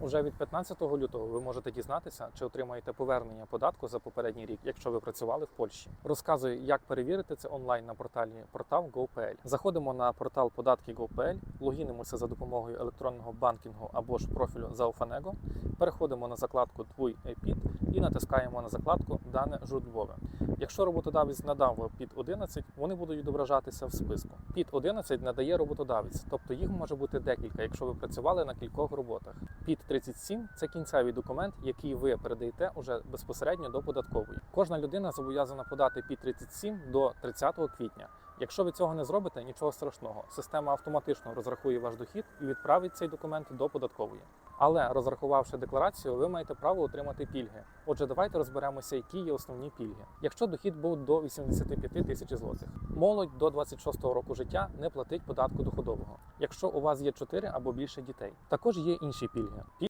Уже від 15 лютого ви можете дізнатися, чи отримаєте повернення податку за попередній рік, якщо ви працювали в Польщі. Розказую, як перевірити це онлайн на порталі портал GoPL. Заходимо на портал податки GoPL, логінимося за допомогою електронного банкінгу або ж профілю Zaufanego, переходимо на закладку Твій ЕПІД і натискаємо на закладку Дане житлове. Якщо роботодавець надав вам під 11, вони будуть відображатися в списку. Під 11 надає роботодавець, тобто їх може бути декілька, якщо ви працювали на кількох роботах. Під 37 це кінцевий документ, який ви передаєте уже безпосередньо до податкової. Кожна людина зобов'язана подати під 37 до 30 квітня. Якщо ви цього не зробите, нічого страшного. Система автоматично розрахує ваш дохід і відправить цей документ до податкової. Але розрахувавши декларацію, ви маєте право отримати пільги. Отже, давайте розберемося, які є основні пільги. Якщо дохід був до 85 тисяч злотих, молодь до 26 року життя не платить податку доходового. Якщо у вас є 4 або більше дітей, також є інші пільги.